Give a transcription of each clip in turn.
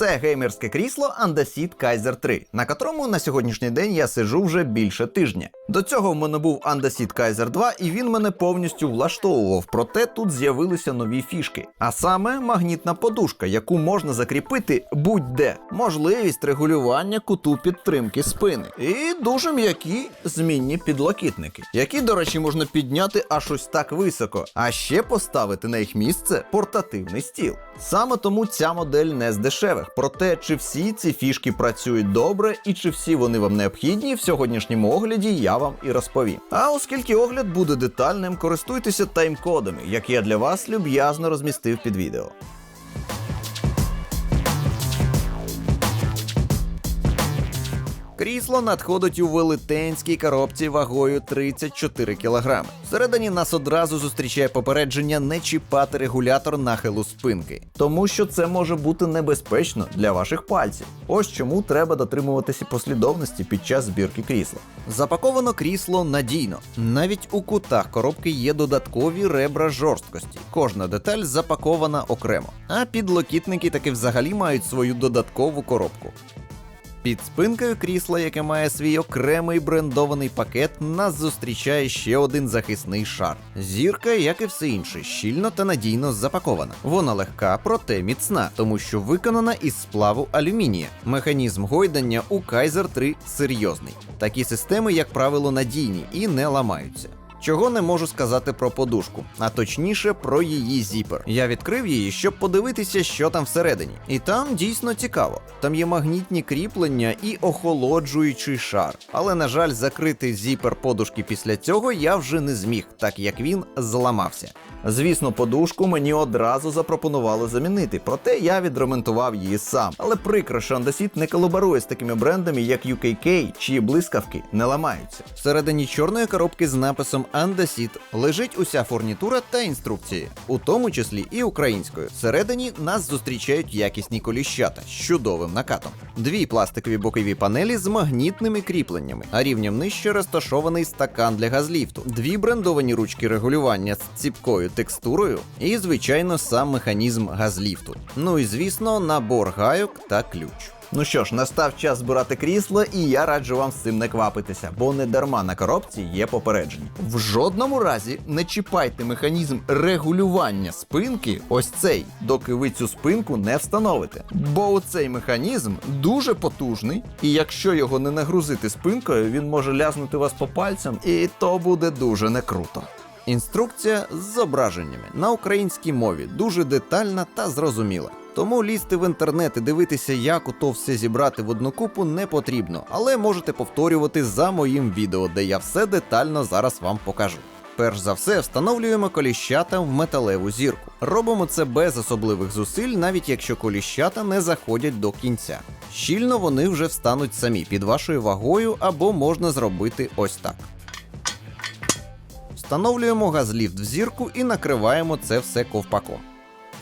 Це геймерське крісло Andasit Kaiser 3, на котрому на сьогоднішній день я сиджу вже більше тижня. До цього в мене був Andasit Kaiser 2, і він мене повністю влаштовував. Проте тут з'явилися нові фішки. А саме магнітна подушка, яку можна закріпити будь-де, можливість регулювання куту підтримки спини, і дуже м'які змінні підлокітники, які, до речі, можна підняти аж ось так високо, а ще поставити на їх місце портативний стіл. Саме тому ця модель не з дешевих. Проте, чи всі ці фішки працюють добре і чи всі вони вам необхідні, в сьогоднішньому огляді я вам і розповім. А оскільки огляд буде детальним, користуйтеся тайм-кодами, які я для вас люб'язно розмістив під відео. Крісло надходить у велетенській коробці вагою 34 кг. Всередині нас одразу зустрічає попередження не чіпати регулятор нахилу спинки, тому що це може бути небезпечно для ваших пальців. Ось чому треба дотримуватися послідовності під час збірки крісла. Запаковано крісло надійно. Навіть у кутах коробки є додаткові ребра жорсткості. Кожна деталь запакована окремо. А підлокітники таки взагалі мають свою додаткову коробку. Під спинкою крісла, яке має свій окремий брендований пакет, нас зустрічає ще один захисний шар. Зірка, як і все інше, щільно та надійно запакована. Вона легка, проте міцна, тому що виконана із сплаву алюмінія. Механізм гойдання у Kaiser 3 серйозний. Такі системи, як правило, надійні і не ламаються. Чого не можу сказати про подушку, а точніше про її зіпер. Я відкрив її, щоб подивитися, що там всередині. І там дійсно цікаво. Там є магнітні кріплення і охолоджуючий шар. Але, на жаль, закрити зіпер подушки після цього я вже не зміг, так як він зламався. Звісно, подушку мені одразу запропонували замінити, проте я відремонтував її сам. Але прикро, що Andasit не колаборує з такими брендами, як UKK, чиї блискавки не ламаються. Всередині чорної коробки з написом Andasit лежить уся фурнітура та інструкції, у тому числі і українською. Всередині нас зустрічають якісні коліщата з чудовим накатом. Дві пластикові бокові панелі з магнітними кріпленнями, а рівнем нижче розташований стакан для газліфту, дві брендовані ручки регулювання з ціпкою текстурою і, звичайно, сам механізм газліфту. Ну і звісно, набор гайок та ключ. Ну що ж, настав час збирати крісло, і я раджу вам з цим не квапитися, бо не дарма на коробці є попередження. В жодному разі не чіпайте механізм регулювання спинки, ось цей, доки ви цю спинку не встановите. Бо цей механізм дуже потужний, і якщо його не нагрузити спинкою, він може лязнути вас по пальцям, і то буде дуже не круто. Інструкція з зображеннями на українській мові дуже детальна та зрозуміла. Тому лізти в інтернет і дивитися, як ото все зібрати в одну купу, не потрібно, але можете повторювати за моїм відео, де я все детально зараз вам покажу. Перш за все, встановлюємо коліщата в металеву зірку. Робимо це без особливих зусиль, навіть якщо коліщата не заходять до кінця. Щільно вони вже встануть самі під вашою вагою, або можна зробити ось так. Встановлюємо газліфт в зірку і накриваємо це все ковпаком.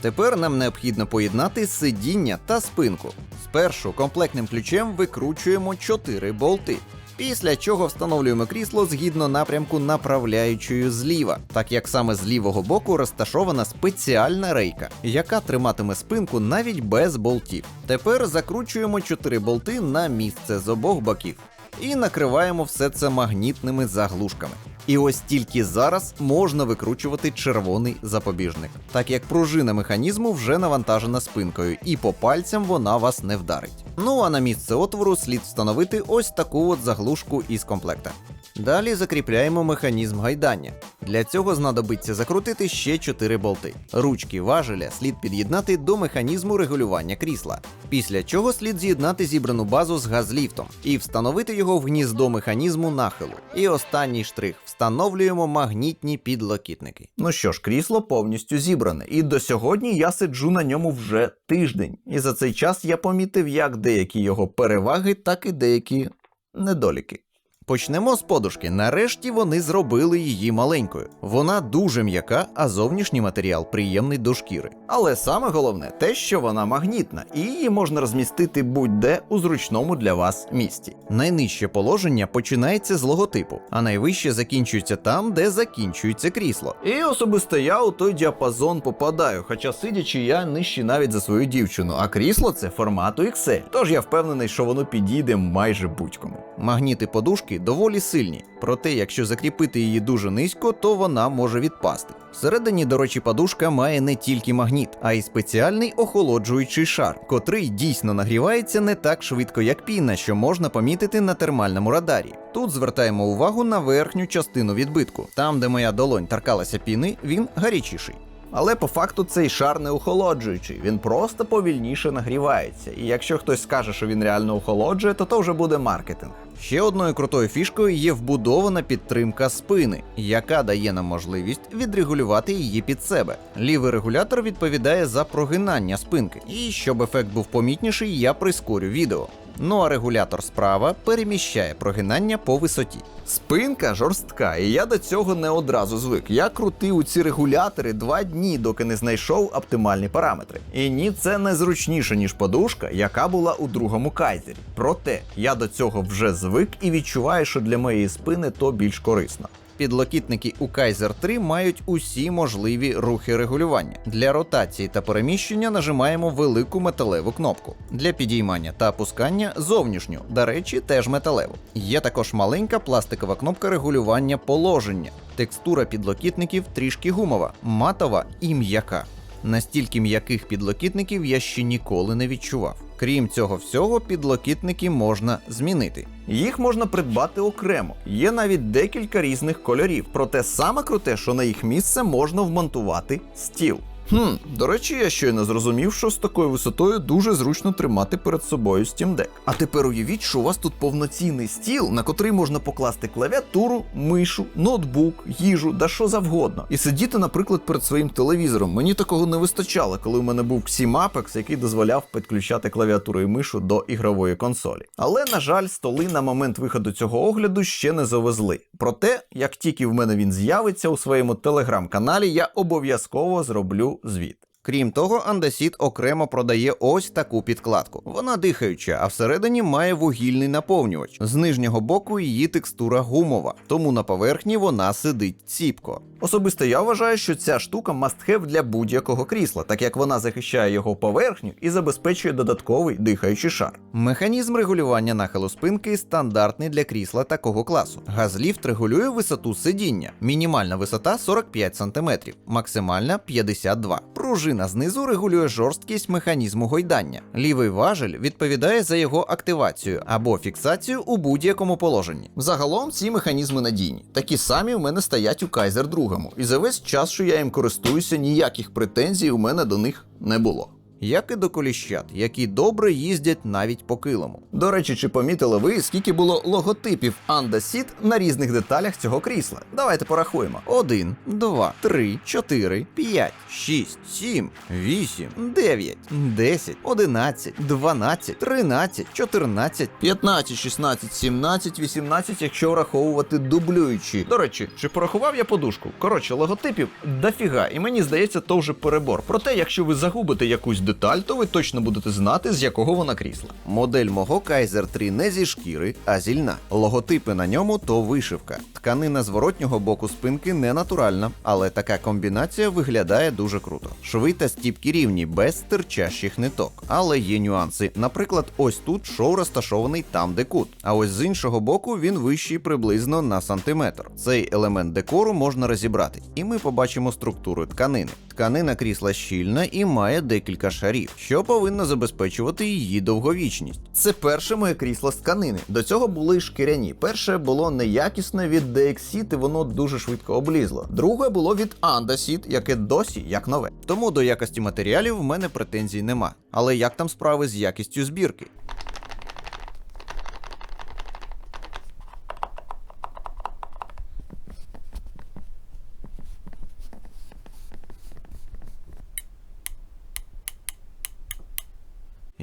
Тепер нам необхідно поєднати сидіння та спинку. Спершу комплектним ключем викручуємо 4 болти. Після чого встановлюємо крісло згідно напрямку направляючою зліва, так як саме з лівого боку розташована спеціальна рейка, яка триматиме спинку навіть без болтів. Тепер закручуємо 4 болти на місце з обох боків і накриваємо все це магнітними заглушками. І ось тільки зараз можна викручувати червоний запобіжник, так як пружина механізму вже навантажена спинкою, і по пальцям вона вас не вдарить. Ну а на місце отвору слід встановити ось таку от заглушку із комплекта. Далі закріпляємо механізм гайдання. Для цього знадобиться закрутити ще 4 болти. Ручки важеля слід під'єднати до механізму регулювання крісла. Після чого слід з'єднати зібрану базу з газліфтом і встановити його в гніздо механізму нахилу. І останній штрих встановлюємо магнітні підлокітники. Ну що ж, крісло повністю зібране, і до сьогодні я сиджу на ньому вже тиждень. І за цей час я помітив як деякі його переваги, так і деякі недоліки. Почнемо з подушки. Нарешті вони зробили її маленькою. Вона дуже м'яка, а зовнішній матеріал приємний до шкіри. Але саме головне те, що вона магнітна, і її можна розмістити будь-де у зручному для вас місці. Найнижче положення починається з логотипу, а найвище закінчується там, де закінчується крісло. І особисто я у той діапазон попадаю, хоча сидячи, я нижчий навіть за свою дівчину, а крісло це формату XL. Тож я впевнений, що воно підійде майже будь-кому. Магніти подушки доволі сильні, проте, якщо закріпити її дуже низько, то вона може відпасти. Всередині, до речі, подушка має не тільки магніт, а й спеціальний охолоджуючий шар, котрий дійсно нагрівається не так швидко, як піна, що можна помітити на термальному радарі. Тут звертаємо увагу на верхню частину відбитку. Там, де моя долонь торкалася піни, він гарячіший. Але по факту цей шар не охолоджуючий, він просто повільніше нагрівається. І якщо хтось скаже, що він реально охолоджує, то то вже буде маркетинг. Ще одною крутою фішкою є вбудована підтримка спини, яка дає нам можливість відрегулювати її під себе. Лівий регулятор відповідає за прогинання спинки, і щоб ефект був помітніший, я прискорю відео. Ну а регулятор справа переміщає прогинання по висоті. Спинка жорстка, і я до цього не одразу звик. Я крутив ці регулятори два дні, доки не знайшов оптимальні параметри. І ні, це не зручніше, ніж подушка, яка була у другому кайзері. Проте я до цього вже звик і відчуваю, що для моєї спини то більш корисно. Підлокітники у Kaiser 3 мають усі можливі рухи регулювання. Для ротації та переміщення нажимаємо велику металеву кнопку. Для підіймання та опускання зовнішню, до речі, теж металеву. Є також маленька пластикова кнопка регулювання положення. Текстура підлокітників трішки гумова, матова і м'яка. Настільки м'яких підлокітників я ще ніколи не відчував. Крім цього всього, підлокітники можна змінити. Їх можна придбати окремо. Є навіть декілька різних кольорів. Проте саме круте, що на їх місце можна вмонтувати стіл. Хм, до речі, я щойно зрозумів, що з такою висотою дуже зручно тримати перед собою Steam Deck. А тепер уявіть, що у вас тут повноцінний стіл, на котрий можна покласти клавіатуру, мишу, ноутбук, їжу, да що завгодно. І сидіти, наприклад, перед своїм телевізором. Мені такого не вистачало, коли у мене був Xim Apex, який дозволяв підключати клавіатуру і мишу до ігрової консолі. Але, на жаль, столи на момент виходу цього огляду ще не завезли. Проте, як тільки в мене він з'явиться у своєму телеграм-каналі, я обов'язково зроблю звіт. Крім того, Андесіт окремо продає ось таку підкладку. Вона дихаюча, а всередині має вугільний наповнювач. З нижнього боку її текстура гумова, тому на поверхні вона сидить ціпко. Особисто я вважаю, що ця штука must-have для будь-якого крісла, так як вона захищає його поверхню і забезпечує додатковий дихаючий шар. Механізм регулювання нахилу спинки стандартний для крісла такого класу. Газліфт регулює висоту сидіння. Мінімальна висота 45 см, максимальна 52 Пружина знизу регулює жорсткість механізму гойдання. Лівий важель відповідає за його активацію або фіксацію у будь-якому положенні. Загалом ці механізми надійні. Такі самі у мене стоять у Кайзер 2. І за весь час, що я їм користуюся, ніяких претензій у мене до них не було. Як і до коліщат, які добре їздять навіть по килому. До речі, чи помітили ви, скільки було логотипів Anda Seat на різних деталях цього крісла? Давайте порахуємо: 1, 2, 3, 4, 5, 6, 7, 8, 9, 10, 11, 12, 13, 14, 15, 16, 17, 18, якщо враховувати дублюючі. До речі, чи порахував я подушку? Коротше, логотипів дофіга, і мені здається, то вже перебор. Проте, якщо ви загубите якусь деталь, то ви точно будете знати, з якого вона крісла. Модель мого Kaiser 3 не зі шкіри, а зі льна. Логотипи на ньому то вишивка. Тканина зворотнього боку спинки не натуральна, але така комбінація виглядає дуже круто. Шви та стіпки рівні, без стирчащих ниток. Але є нюанси. Наприклад, ось тут шов розташований там, де кут. А ось з іншого боку він вищий приблизно на сантиметр. Цей елемент декору можна розібрати, і ми побачимо структуру тканини. Тканина крісла щільна і має декілька шарів, що повинно забезпечувати її довговічність. Це перше моє крісло з тканини. До цього були шкіряні. Перше було неякісне від DXSeed і воно дуже швидко облізло. Друге було від Andasit, яке досі як нове. Тому до якості матеріалів в мене претензій нема. Але як там справи з якістю збірки?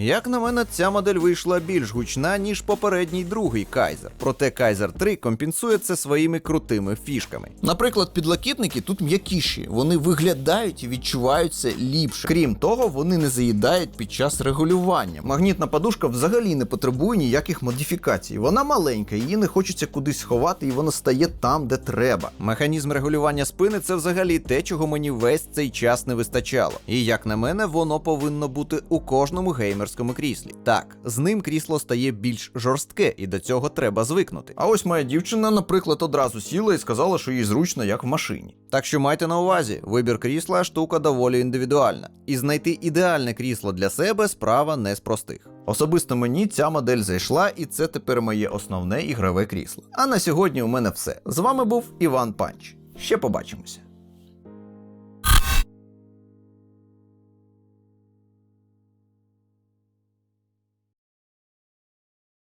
Як на мене, ця модель вийшла більш гучна, ніж попередній другий Кайзер. Проте Кайзер 3 компенсує це своїми крутими фішками. Наприклад, підлокітники тут м'якіші, вони виглядають і відчуваються ліпше. Крім того, вони не заїдають під час регулювання. Магнітна подушка взагалі не потребує ніяких модифікацій. Вона маленька, її не хочеться кудись сховати, і вона стає там, де треба. Механізм регулювання спини це взагалі те, чого мені весь цей час не вистачало. І як на мене, воно повинно бути у кожному геймерському кріслі. Так, з ним крісло стає більш жорстке, і до цього треба звикнути. А ось моя дівчина, наприклад, одразу сіла і сказала, що їй зручно, як в машині. Так що майте на увазі, вибір крісла штука доволі індивідуальна, і знайти ідеальне крісло для себе справа не з простих. Особисто мені ця модель зайшла, і це тепер моє основне ігрове крісло. А на сьогодні у мене все. З вами був Іван Панч. Ще побачимося.